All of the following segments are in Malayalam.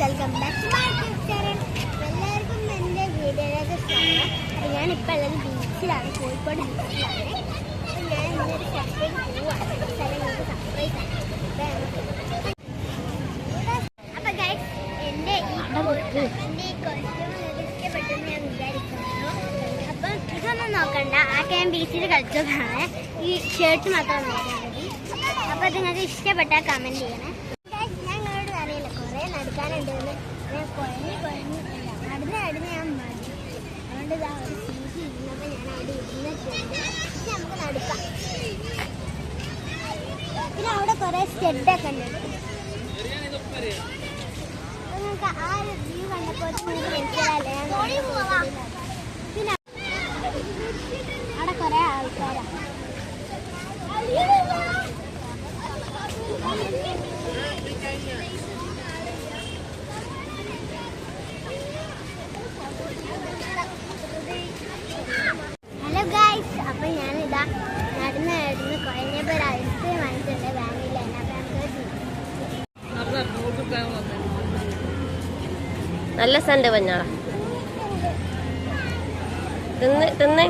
Welcome back to my channel എല്ലാവർക്കും എന്റെ വീഡിയോയിലേക്ക് സ്വാഗതം. അപ്പോൾ ഞാനിപ്പോൾ ഉള്ളത് ബീച്ചിലാണ് കോഴിക്കോട് ബീച്ചിലാണ്. അപ്പോൾ ഞാൻ ഇന്നൊരു സർപ്രൈസ് പോവാണ്. സ്ഥലം നിങ്ങൾക്ക് സർപ്രൈസ് ആണ്. അപ്പോൾ ഗൈസ് എന്റെ ഈ എന്റെ ഈ കോസ്റ്റ്യൂം ഇഷ്ടപ്പെട്ടെന്ന് ഞാൻ വിചാരിക്കുന്നു. അപ്പം ഇതൊന്നും നോക്കണ്ട. ആക്കെ ഞാൻ ബീച്ചിൽ കളിച്ചതാണ്. ഈ ഷർട്ട് മാത്രം നോക്കാൻ മതി. അപ്പോൾ നിങ്ങൾക്ക് ഇഷ്ടപ്പെട്ടാൽ കമന്റ് ചെയ്യണേ. എന്ന് ഞാൻ കുഴഞ്ഞ് കുഴഞ്ഞ് നടന്ന് നടന്ന് ഞാൻ മതി അതുകൊണ്ട് ഇതാ ഒരു സീറ്റ് ഇരുന്നപ്പോൾ ഞാൻ അവിടെ ഇരുന്നിട്ടുണ്ട് നമുക്ക് നടക്കാം. പിന്നെ അവിടെ കുറേ സ്റ്റെഡൊക്കെ ഉണ്ട്. നിങ്ങൾക്ക് ആ ഒരു വ്യൂ കണ്ടപ്പോൾ നിങ്ങൾക്ക് മനസ്സിലായില്ലേ ഞാൻ നടക്കുന്നത്. പിന്നെ അവിടെ കുറേ ആൾക്കാരാണ് ഹലോ ഗായ്സ് അപ്പൊ ഞാനിതാ നടന്ന് നടന്ന് കുഴഞ്ഞപ്പോൾ ഒരു ഐസ്ക്രീം വാങ്ങിച്ചിട്ടുണ്ട് വാനില അപ്പൊ നമുക്ക് നല്ല സണ്ട് പഞ്ഞാള തിന്ന് തിന്ന്.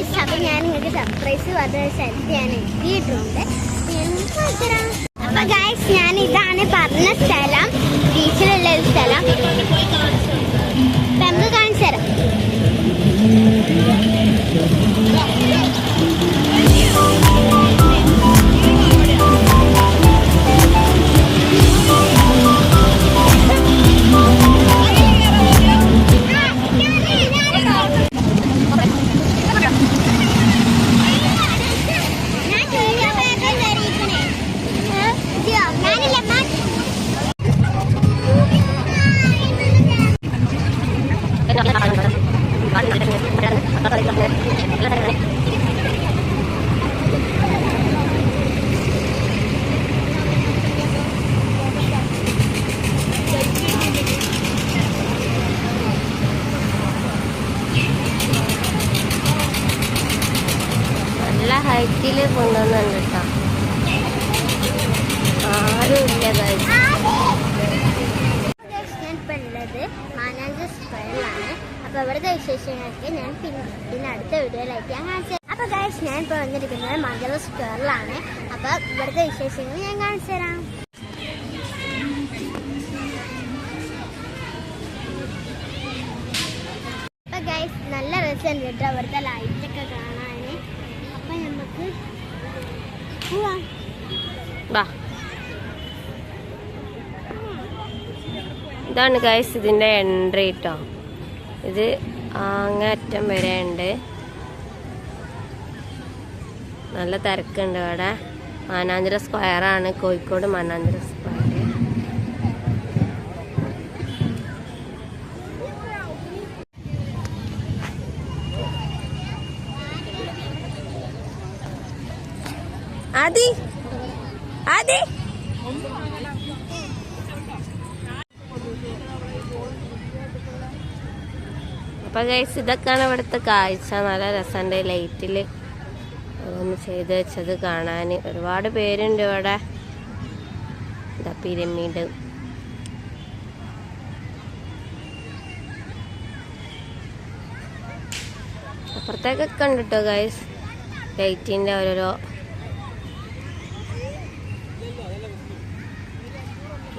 അപ്പൊ ഞാൻ നിങ്ങൾക്ക് സർപ്രൈസ് പറഞ്ഞ സ്ഥലത്ത് ഞാൻ എത്തിയിട്ടുണ്ട്. അപ്പൊ ഗായ്സ് ഞാൻ ഇതാണ് പറഞ്ഞ സ്ഥലം. ബീച്ചിലുള്ള നല്ല ഹൈറ്റിൽ കൊണ്ടുവന്നുണ്ട് കേട്ടോ. ആരും ഇല്ല. ഞാനിപ്പോൾ ഉള്ളത് മാനാഞ്ച സ്ക്വയറിലാണ് അപ്പോൾ ഇവിടുത്തെ വിശേഷങ്ങളൊക്കെ ഞാൻ പിന്നെ അടുത്ത വീഡിയോയിലേക്ക് ഞാൻ കാണിച്ചു. അപ്പോൾ ഗൈസ് ഞാൻ ഇപ്പോൾ വന്നിരിക്കുന്നത് മംഗള സ്ക്വയറിലാണ് അപ്പോൾ ഇവിടുത്തെ വിശേഷങ്ങൾ ഞാൻ കാണിച്ചു തരാം. അപ്പോൾ ഗൈസ് നല്ല രസമുണ്ട് കേട്ടോ ഇവിടുത്തെ ലൈറ്റൊക്കെ കാണാൻ അപ്പോൾ നമുക്ക് പോവാം ഇതാണ് ഗൈസ് ഇതിന്റെ എൻട്രി കേട്ടോ ഇത് അങ്ങറ്റം വരെ ഉണ്ട് നല്ല തിരക്കുണ്ട് ഇവിടെ. മാനാഞ്ചിറ സ്ക്വയറാണ് കോഴിക്കോട് മാനാഞ്ചിറ സ്ക്വയർ ആദി. ആദി. അപ്പൊ ഗൈസ് ഇതൊക്കെയാണ് ഇവിടുത്തെ കാഴ്ച. നല്ല രസമുണ്ട് ലൈറ്റിൽ ഒന്ന് ചെയ്ത് വെച്ചത് കാണാൻ ഒരുപാട് പേരുണ്ട് ഇവിടെ. ഇതാ പിരമിഡ്. അപ്പുറത്തേക്കൊക്കെ ഉണ്ട് കേട്ടോ ഗൈസ് ലൈറ്റിന്റെ ഓരോരോ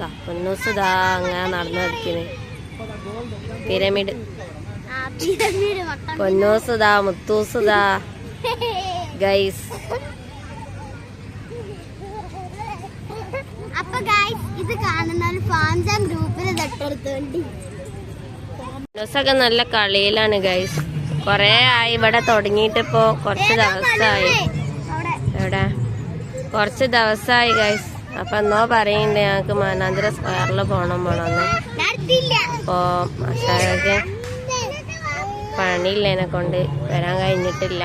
ദാ പൊന്നൂസ് ഇതാ അങ്ങനെ നടന്നു കളിക്കണ് പിരമിഡ് പൊന്നൂസ് ഇതാ മുത്തൂസ് ഇതാ ഗൈസ്. അപ്പൊ ഇത് കാണുന്ന ഫാംജാം ഗ്രൂപ്പിൽ തൊട്ടടുത്തോണ്ട്. പൊന്നൂസൊക്കെ നല്ല കളിയിലാണ് ഗൈസ്. കൊറേ ആയി ഇവിടെ തുടങ്ങിയിട്ട് ഇപ്പോ കുറച്ച് ദിവസമായി എവിടെ? കുറച്ച് ദിവസമായി ഗൈസ്. അപ്പൊ എന്നോ പറയുന്നുണ്ട് ഞങ്ങക്ക് മാനാന്തര സ്ക്വയറിൽ പോണം പോണെന്ന്. അപ്പോ മാഷായൊക്കെ പണിയില്ല എന്നെ കൊണ്ട്. വരാൻ കഴിഞ്ഞിട്ടില്ല.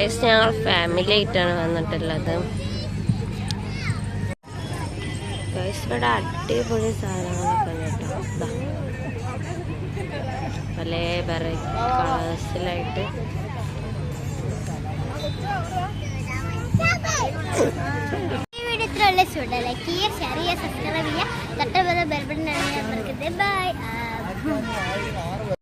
ഗൈസ് ഞങ്ങൾ ഫാമിലി ആയിട്ടാണ് വന്നിട്ടുള്ളത്. ഗൈസ് ഇവിടെ അടിപൊളി സാധനങ്ങളൊക്കെ കേട്ടോ. പല വെറൈറ്റി കളേഴ്സിലായിട്ട് വീഡിയോ ഇത്ര ഉള്ള. ലൈക്ക് ചെയ്യുക ബൈ